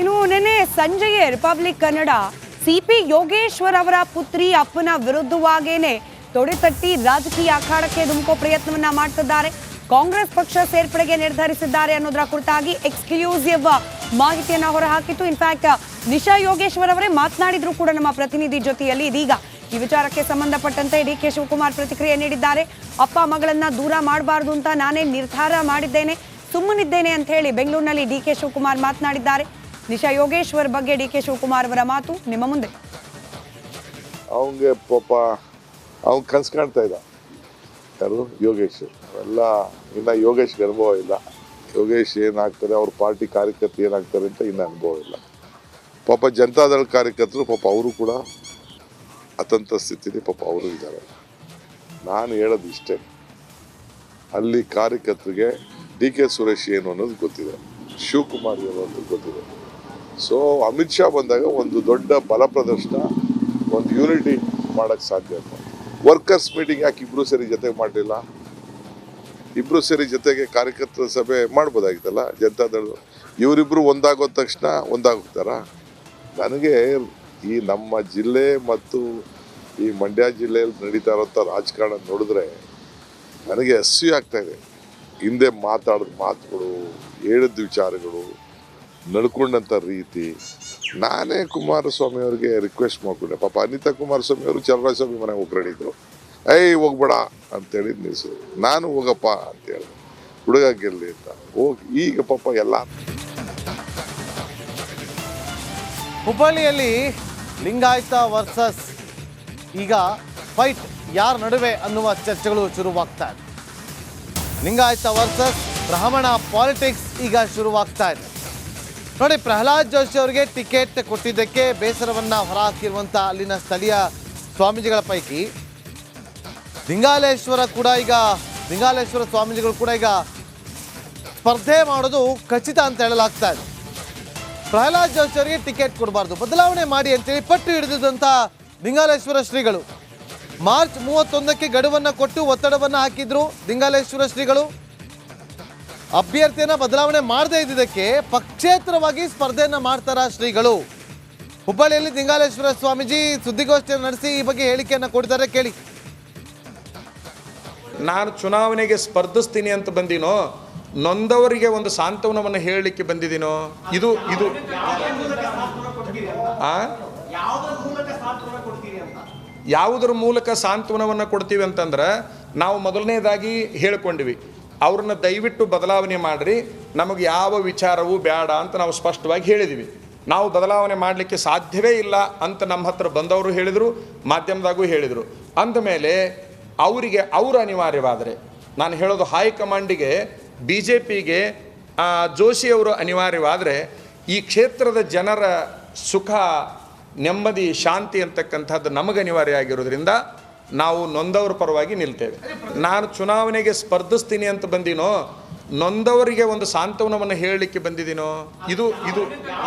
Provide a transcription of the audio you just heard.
ಇನ್ನು ನಿನ್ನೆ ಸಂಜೆಯೇ ರಿಪಬ್ಲಿಕ್ ಕನ್ನಡ ಸಿಪಿ ಯೋಗೇಶ್ವರ್ ಅವರ ಪುತ್ರಿ ಅಪ್ಪನ ವಿರುದ್ಧವಾಗೇನೆ ತೊಡೆತಟ್ಟಿ ರಾಜಕೀಯ ಅಖಾಡಕ್ಕೆ ಧುಮುಕೋ ಪ್ರಯತ್ನವನ್ನ ಮಾಡ್ತಿದ್ದಾರೆ. ಕಾಂಗ್ರೆಸ್ ಪಕ್ಷ ಸೇರ್ಪಡೆಗೆ ನಿರ್ಧರಿಸಿದ್ದಾರೆ ಅನ್ನೋದರ ಕುರಿತಾಗಿ ಎಕ್ಸ್ಕ್ಲೂಸಿವ್ ಮಾಹಿತಿಯನ್ನ ಹೊರಹಾಕಿತ್ತು. ಇನ್ಫ್ಯಾಕ್ಟ್ ನಿಶಾ ಯೋಗೇಶ್ವರ್ ಅವರೇ ಮಾತನಾಡಿದ್ರು ಕೂಡ ನಮ್ಮ ಪ್ರತಿನಿಧಿ ಜೊತೆಯಲ್ಲಿ. ಇದೀಗ ಈ ವಿಚಾರಕ್ಕೆ ಸಂಬಂಧಪಟ್ಟಂತೆ ಡಿ ಕೆ ಶಿವಕುಮಾರ್ ಪ್ರತಿಕ್ರಿಯೆ ನೀಡಿದ್ದಾರೆ. ಅಪ್ಪ ಮಗಳನ್ನ ದೂರ ಮಾಡಬಾರ್ದು ಅಂತ ನಾನೇ ನಿರ್ಧಾರ ಮಾಡಿದ್ದೇನೆ, ಸುಮ್ಮನಿದ್ದೇನೆ ಅಂತ ಹೇಳಿ ಬೆಂಗಳೂರಿನಲ್ಲಿ ಡಿ ಕೆ ಶಿವಕುಮಾರ್ ಮಾತನಾಡಿದ್ದಾರೆ. ನಿಶಾ ಯೋಗೇಶ್ವರ್ ಬಗ್ಗೆ ಡಿ ಕೆ ಶಿವಕುಮಾರ್ ಅವರ ಮಾತು ನಿಮ್ಮ ಮುಂದೆ. ಅವನಿಗೆ ಪಾಪ ಅವ್ನು ಕನ್ಸು ಕಾಣ್ತಾ ಇದ್ದ ಯಾರು? ಯೋಗೇಶ್. ಎಲ್ಲ ಇನ್ನು ಯೋಗೇಶ್ಗೆ ಅನುಭವ ಇಲ್ಲ. ಯೋಗೇಶ್ ಏನಾಗ್ತಾರೆ? ಅವ್ರ ಪಾರ್ಟಿ ಕಾರ್ಯಕರ್ತರು ಏನಾಗ್ತಾರೆ ಅಂತ ಇನ್ನು ಅನುಭವ ಇಲ್ಲ. ಪಾಪ ಜನತಾದಳ ಕಾರ್ಯಕರ್ತರು ಪಾಪ ಅವರು ಕೂಡ ಅತಂತ ಸ್ಥಿತಿಲಿ ಪಾಪ ಅವರು ಇದ್ದಾರೆ. ನಾನು ಹೇಳೋದು ಇಷ್ಟೇ. ಅಲ್ಲಿ ಕಾರ್ಯಕರ್ತರಿಗೆ ಡಿ ಕೆ ಸುರೇಶ್ ಏನು ಅನ್ನೋದು ಗೊತ್ತಿದೆ. ಶಿವಕುಮಾರ್ ಏನು ಅನ್ನೋದು ಗೊತ್ತಿದೆ. ಸೊ ಅಮಿತ್ ಶಾ ಬಂದಾಗ ಒಂದು ದೊಡ್ಡ ಬಲ ಪ್ರದರ್ಶನ ಒಂದು ಯೂನಿಟಿ ಮಾಡೋಕ್ಕೆ ಸಾಧ್ಯ ಅಂತ ವರ್ಕರ್ಸ್ ಮೀಟಿಂಗ್ ಯಾಕೆ ಇಬ್ರು ಸೇರಿ ಜೊತೆಗೆ ಮಾಡಲಿಲ್ಲ? ಇಬ್ರು ಸೇರಿ ಜೊತೆಗೆ ಕಾರ್ಯಕರ್ತರ ಸಭೆ ಮಾಡ್ಬೋದಾಗಿತ್ತಲ್ಲ? ಜನತಾದಳ ಇವರಿಬ್ರು ಒಂದಾಗೋದ ತಕ್ಷಣ ಒಂದಾಗೋಗ್ತಾರ ನನಗೆ ಈ ನಮ್ಮ ಜಿಲ್ಲೆ ಮತ್ತು ಈ ಮಂಡ್ಯ ಜಿಲ್ಲೆಯಲ್ಲಿ ನಡೀತಾ ಇರೋಂಥ ರಾಜಕಾರಣ ನೋಡಿದ್ರೆ ನನಗೆ ಹಸಿ ಆಗ್ತಾ ಇದೆ. ಹಿಂದೆ ಮಾತಾಡಿದ ಮಾತುಗಳು, ಹೇಳಿದ ವಿಚಾರಗಳು ನಡ್ಕೊಂಡಂಥ ರೀತಿ ನಾನೇ ಕುಮಾರಸ್ವಾಮಿ ಅವರಿಗೆ ರಿಕ್ವೆಸ್ಟ್ ಮಾಡಿಕೊಂಡೆ. ಪಾಪ ಅನಿತಾ ಕುಮಾರಸ್ವಾಮಿ ಅವರು ಚಲರಾಜಸ್ವಾಮಿ ಮನೆಗೆ ಹೋಗ್ರಡಿದ್ರು ಏಯ್, ಹೋಗ್ಬೇಡ ಅಂತೇಳಿ ನಿಲ್ಸಿದ್ರು ನಾನು ಹೋಗಪ್ಪ ಅಂತೇಳಿ. ಹುಡುಗ ಗೆಲ್ಲಿ ಅಂತ. ಹೋಗಿ, ಈಗ ಪಾಪ ಎಲ್ಲ ಹುಬ್ಬಳ್ಳಿಯಲ್ಲಿ ಲಿಂಗಾಯತ ವರ್ಸಸ್. ಈಗ ಫೈಟ್ ಯಾರ ನಡುವೆ ಅನ್ನುವ ಚರ್ಚೆಗಳು ಶುರುವಾಗ್ತಾ ಇದೆ. ಲಿಂಗಾಯತ ವರ್ಸಸ್, ಬ್ರಾಹ್ಮಣ ಪಾಲಿಟಿಕ್ಸ್ ಈಗ ಶುರುವಾಗ್ತಾ ಇದೆ. ನೋಡಿ, ಪ್ರಹ್ಲಾದ್ ಜೋಶಿ ಅವರಿಗೆ ಟಿಕೆಟ್ ಕೊಟ್ಟಿದ್ದಕ್ಕೆ ಬೇಸರವನ್ನ ಹೊರಹಾಕಿರುವಂಥ ಅಲ್ಲಿನ ಸ್ಥಳೀಯ ಸ್ವಾಮೀಜಿಗಳ ಪೈಕಿ ಲಿಂಗಾಲೇಶ್ವರ ಕೂಡ ಈಗ, ಲಿಂಗಾಲೇಶ್ವರ ಸ್ವಾಮೀಜಿಗಳು ಕೂಡ ಈಗ ಸ್ಪರ್ಧೆ ಮಾಡೋದು ಖಚಿತ ಅಂತ ಹೇಳಲಾಗ್ತಾ ಇದೆ. ಪ್ರಹ್ಲಾದ್ ಜೋಶಿ ಅವರಿಗೆ ಟಿಕೆಟ್ ಕೊಡಬಾರ್ದು. ಬದಲಾವಣೆ ಮಾಡಿ ಅಂತೇಳಿ ಪಟ್ಟು ಹಿಡಿದಂತ ಲಿಂಗಾಲೇಶ್ವರ ಶ್ರೀಗಳು. ಮಾರ್ಚ್ ಮೂವತ್ತೊಂದಕ್ಕೆ ಗಡುವನ್ನು ಕೊಟ್ಟು ಒತ್ತಡವನ್ನು ಹಾಕಿದ್ರು ಲಿಂಗಾಲೇಶ್ವರ ಶ್ರೀಗಳು. ಅಭ್ಯರ್ಥಿಯನ್ನ ಬದಲಾವಣೆ ಮಾಡದೇ ಇದ್ದಿದ್ದಕ್ಕೆ ಪಕ್ಷೇತರವಾಗಿ ಸ್ಪರ್ಧೆಯನ್ನ ಮಾಡ್ತಾರ ಶ್ರೀಗಳು? ಹುಬ್ಬಳ್ಳಿಯಲ್ಲಿ ಲಿಂಗಾಲೇಶ್ವರ ಸ್ವಾಮೀಜಿ ಸುದ್ದಿಗೋಷ್ಠಿಯನ್ನು ನಡೆಸಿ ಈ ಬಗ್ಗೆ ಹೇಳಿಕೆಯನ್ನು ಕೊಡ್ತಾರೆ ಕೇಳಿ. ನಾನು ಚುನಾವಣೆಗೆ ಸ್ಪರ್ಧಿಸ್ತೀನಿ ಅಂತ ಬಂದಿನೋ? ನೊಂದವರಿಗೆ ಒಂದು ಸಾಂತ್ವನವನ್ನು ಹೇಳಲಿಕ್ಕೆ ಬಂದಿದ್ದೀನೋ ಇದು ಇದು ಯಾವುದರ ಮೂಲಕ ಸಾಂತ್ವನವನ್ನು ಕೊಡ್ತೀವಿ ಅಂತಂದ್ರೆ ನಾವು ಮೊದಲನೇದಾಗಿ ಹೇಳ್ಕೊಂಡಿವಿ. ಅವ್ರನ್ನ ದಯವಿಟ್ಟು ಬದಲಾವಣೆ ಮಾಡಿರಿ. ನಮಗೆ ಯಾವ ವಿಚಾರವೂ ಬೇಡ ಅಂತ ನಾವು ಸ್ಪಷ್ಟವಾಗಿ ಹೇಳಿದ್ದೀವಿ ನಾವು ಬದಲಾವಣೆ ಮಾಡಲಿಕ್ಕೆ ಸಾಧ್ಯವೇ ಇಲ್ಲ ಅಂತ ನಮ್ಮ ಹತ್ರ ಬಂದವರು ಹೇಳಿದರು, ಮಾಧ್ಯಮದಾಗೂ ಹೇಳಿದರು. ಅಂದಮೇಲೆ ಅವರಿಗೆ ಅವರು ಅನಿವಾರ್ಯವಾದರೆ, ನಾನು ಹೇಳೋದು ಹೈಕಮಾಂಡಿಗೆ ಬಿ ಜೆ ಪಿಗೆ ಜೋಶಿಯವರು ಅನಿವಾರ್ಯವಾದರೆ, ಈ ಕ್ಷೇತ್ರದ ಜನರ ಸುಖ, ನೆಮ್ಮದಿ, ಶಾಂತಿ ಅಂತಕ್ಕಂಥದ್ದು ನಮಗೆ ಅನಿವಾರ್ಯ ಆಗಿರೋದ್ರಿಂದ ನಾವು ನೊಂದವ್ರ ಪರವಾಗಿ ನಿಲ್ತೇವೆ. ನಾನು ಚುನಾವಣೆಗೆ ಸ್ಪರ್ಧಿಸ್ತೀನಿ ಅಂತ ಬಂದಿನೋ, ನೊಂದವರಿಗೆ ಒಂದು ಸಾಂತ್ವನವನ್ನು ಹೇಳಲಿಕ್ಕೆ ಬಂದಿದ್ದೀನೋ ಇದು ಇದು